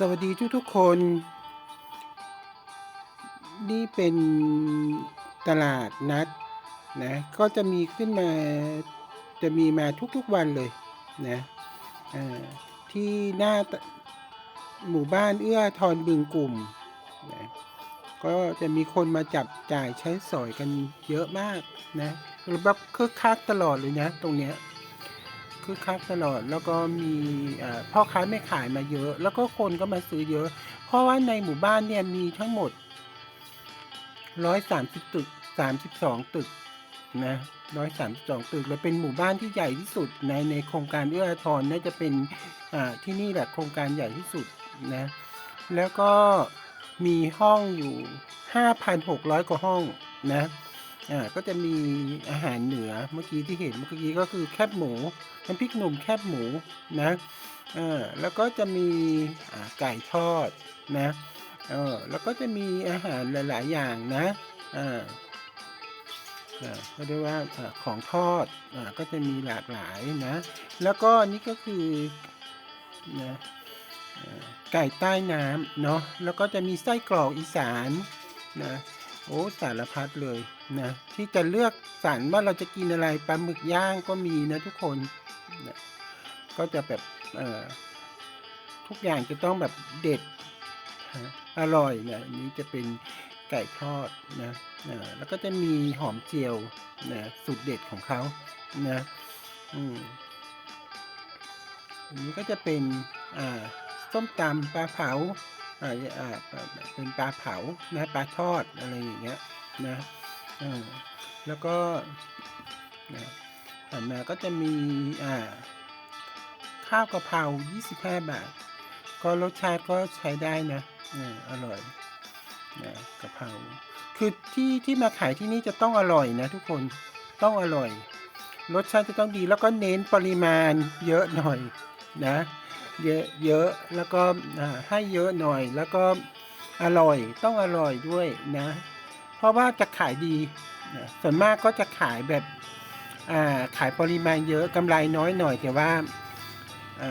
สวัสดีทุกทุกๆคน นี่เป็นตลาดนัดนะก็จะมีขึ้นมาจะมีมาทุกๆวันเลยนะอ่าที่หน้าหมู่บ้านเอื้อทอนบึงกลุ่มนะก็จะมีคนมาจับจ่ายใช้สอยกันเยอะมากนะแบบคึกคักตลอดเลยนะตรงเนี้ย คึกคักตลอด แล้วก็มีพ่อค้าแม่ขายมาเยอะ แล้วก็คนก็มาซื้อเยอะ เพราะว่าในหมู่บ้านเนี่ยมีทั้งหมดร้อยสามสิบตึกสามสิบสองตึกนะร้อยสามสิบสองตึก แล้วเป็นหมู่บ้านที่ใหญ่ที่สุด ในในโครงการเอื้ออาทรน่าจะเป็นที่นี่แหละโครงการใหญ่ที่สุดนะ แล้วก็มีห้องอยู่ห้าพันหกร้อยกว่าห้องนะ อ่าก็จะมีอาหารเหนือเมื่อกี้ที่เห็นเมื่อกี้ก็คือแคบหมูน้ำพริกหนุ่มแคบหมูนะเออแล้วก็จะมีอ่าไก่ทอดนะเออแล้วก็จะมีอาหารหลาย ๆ อย่างนะอ่าอ่าก็เรียกว่าอ่ของทอดอ่าก็จะมีหลากหลายนะ แล้วก็นี่ก็คือนะอไก่ใต้น้ำเนาะแล้วก็จะมีไส้กรอกอีสานนะ โอ้สารพัดเลยนะที่จะเลือกสรรว่าเราจะกินอะไรปลาหมึกย่างก็มีนะทุกคนนะก็จะแบบเอ่อทุกอย่างจะต้องแบบเด็ดอร่อยนะอันนี้จะเป็นไก่ทอดนะเอ่อแล้วก็จะมีหอมเจียวนะสูตรเด็ดของเขานะอืมอันนี้ก็จะเป็นอ่าส้มตำปลาเผา เป็นปลาเผานะปลาทอดอะไรอย่างเงี้ยนะแล้วก็นะต่อมาก็จะมีอ่าข้าวกะเพรา25 บาท ก็รสชาติก็ใช้ได้นะอออร่อยนะกะเพราคือที่ที่มาขายที่นี่จะต้องอร่อยนะทุกคนต้องอร่อย รสชาติจะต้องดีแล้วก็เน้นปริมาณเยอะหน่อยนะ เยอะเยอะแล้วก็ให้เยอะหน่อย แล้วก็อร่อยต้องอร่อยด้วยนะ เพราะว่าจะขายดีส่วนมากก็จะขายแบบาขายปริมาณเยอะกำไรน้อยหน่อย แต่ว่า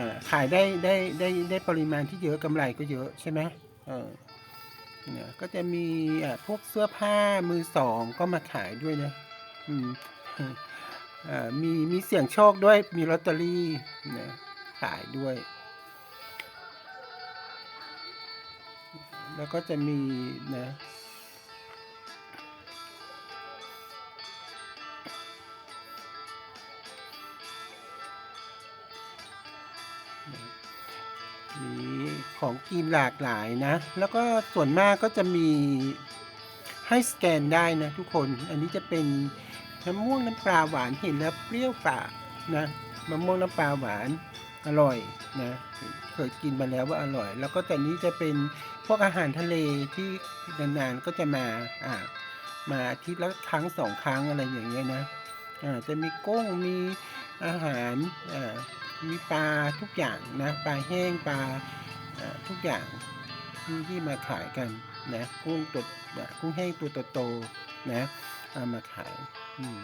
าขายได้ได้ได้ได้ปริมาณที่เยอะกำไรก็เยอะใช่ไหมเนี่ยก็จะมีพวกเสื้อผ้ามือสองก็มาขายด้วยนะมีมีเสี่ยงโชคด้วยมีลอตเตอรี่นะขายด้วย แล้วก็จะมีนะมีของกินหลากหลายนะ แล้วก็ส่วนมากก็จะมีให้สแกนได้นะทุกคน อันนี้จะเป็นน้ำม่วงน้ำปลาหวานเห็นแล้วเปรี้ยวปากนะมะม่วงน้ำปลาหวาน อร่อยนะเคยกินมาแล้วว่าอร่อย แล้วก็แต่นี้จะเป็นพวกอาหารทะเลที่นานๆก็จะมาอ่ามาอาทิตย์ละครั้งสองครั้งอะไรอย่างเงี้ยนะอ่าจะมีกุ้งมีอาหารอ่ามีปลาทุกอย่างนะปลาแห้งปลาอ่าทุกอย่างที่ที่มาขายกันนะกุ้งตัวกุ้งแห้งตัวโตๆนะเอามาขายอืม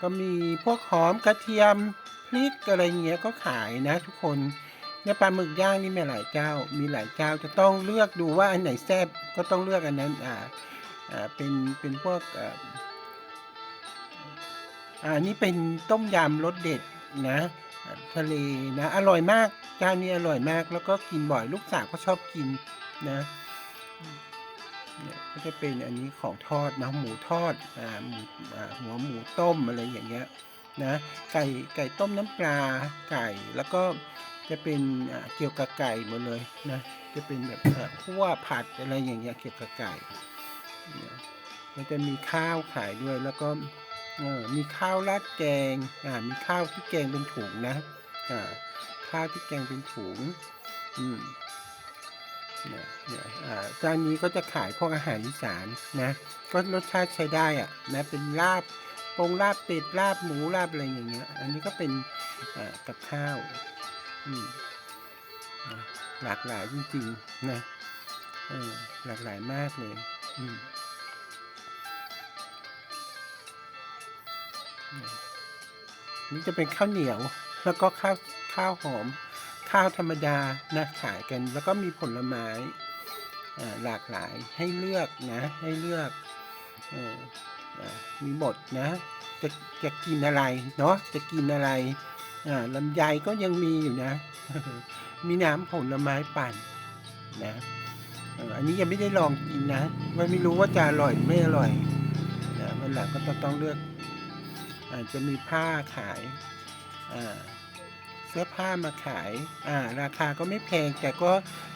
ก็มีพวกหอมกระเทียมพริกอะไรเงี้ยก็ขายนะทุกคนเนี่ยปลาหมึกย่างนี่มีหลายเจ้า มีหลายเจ้าจะต้องเลือกดูว่าอันไหนแซ่บก็ต้องเลือกอันนั้นอ่าอ่าเป็นเป็นพวกอ่าอ่านี่เป็นต้มยำรสเด็ดนะทะเลนะอร่อยมากเจ้านี้อร่อยมากแล้วก็กินบ่อยลูกสาวก็ชอบกินนะ เนี่ยก็จะเป็นอันนี้ของทอดนะหมูทอดอ่าหมูอ่าหัวหมูต้มอะไรอย่างเงี้ยนะไก่ไก่ต้มน้ำปลาไก่แล้วก็จะเป็นเกี่ยวกับไก่หมดเลยนะจะเป็นแบบคั่วผัดอะไรอย่างเงี้ยเกี่ยวกับไก่เนี่ยมันจะมีข้าวขายด้วยแล้วก็มีข้าวราดแกงอ่ามีข้าวที่แกงเป็นถุงนะอ่าข้าวที่แกงเป็นถุงอืม เนี่ยเนี่ยอ่าจานนี้ก็จะขายพวกอาหารอีสานนะก็รสชาติใช้ได้อะนะเป็นลาบปงลาบเป็ดลาบหมูลาบอะไรอย่างเงี้ย อันนี้ก็เป็นอ่ากับข้าวอืมนะหลากหลายจริงๆนะหลากหลายมากเลยอืมเนี่ยนี่จะเป็นข้าวเหนียว แล้วก็ข้าวข้าวหอม ข้าวธรรมดานะขายกันแล้วก็มีผลไม้หลากหลายให้เลือกนะให้เลือกออมีหมดนะจะจะกินอะไรเนาะจะกินอะไรลำไยก็ยังมีอยู่นะ มีน้ำผลไม้ปั่นนะอันนี้ยังไม่ได้ลองกินนะว่าไม่รู้ว่าจะอร่อยไม่อร่อยนะวันหลังก็ต้องต้องเลือกอาจจะมีผ้าขายอ่า เสื้อผ้ามาขายอ่าราคาก็ไม่แพงแต่ก็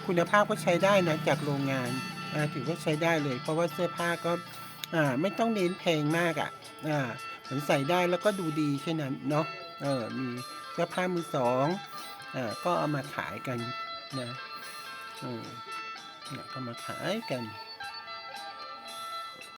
คุณภาพก็ใช้ได้นะจากโรงงานอ่าถือว่าใช้ได้เลย เพราะว่าเสื้อผ้าก็อ่าไม่ต้องเน้นแพงมากอะอ่ามันใส่ได้แล้วก็ดูดีแค่นั้นเนาะเออมีเสื้อผ้ามือสองอ่าก็เอามาขายกันนะอืมเนี่ยก็มาขายกัน